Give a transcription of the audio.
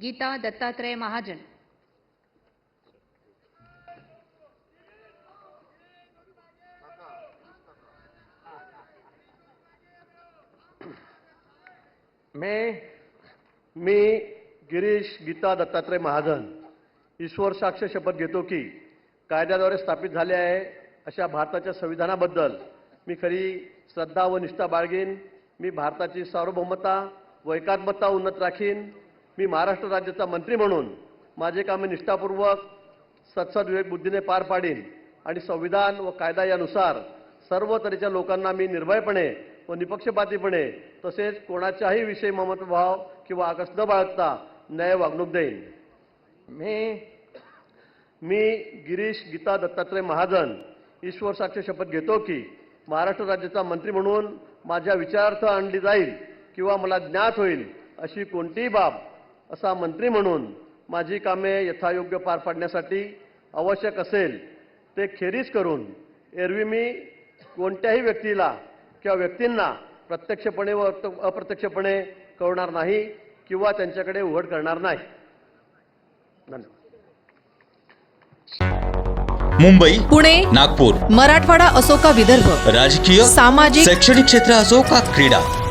गीता दत्तात्रय महाजन। मी मी गिरीश गीता दत्तात्रय महाजन ईश्वर साक्ष शपथ घेतो की कायद्याद्वारे स्थापित झाले आहे अशा भारताच्या संविधानाबद्दल मी खरी श्रद्धा व निष्ठा बाळगीन. मी भारताची सार्वभौमता व एकात्मता उन्नत राखीन. मी महाराष्ट्र राज्याचा मंत्री म्हणून माझे कामे निष्ठापूर्वक सत्सद विवेक बुद्धीने पार पाडीन आणि संविधान व कायदा यानुसार सर्व तऱ्हेच्या लोकांना मी निर्भयपणे व निपक्षपातीपणे तसेच कोणाच्याही विषयी ममतभाव किंवा आकस न बाळगता न्याय वागणूक देईन. मी मी गिरीश गीता दत्तात्रय महाजन ईश्वर साक्ष शपथ घेतो की महाराष्ट्र राज्याचा मंत्री म्हणून माझ्या विचारार्थ आणली जाईल. किंवा मला ज्ञात होईल अशी कोणतीही बाब असा मंत्री म्हणून माझी कामे यथायोग्य पार पाडण्यासाठी आवश्यक असेल ते खेरीज करून एरवी मी कोणत्याही व्यक्तीला किंवा व्यक्तींना प्रत्यक्षपणे व अप्र- अप्रत्यक्षपणे कळवणार नाही किंवा त्यांच्याकडे उघड करणार नाही. धन्यवाद. मुंबई पुणे नागपूर मराठवाडा असो का विदर्भ राजकीय सामाजिक शैक्षणिक क्षेत्र असो का क्रीडा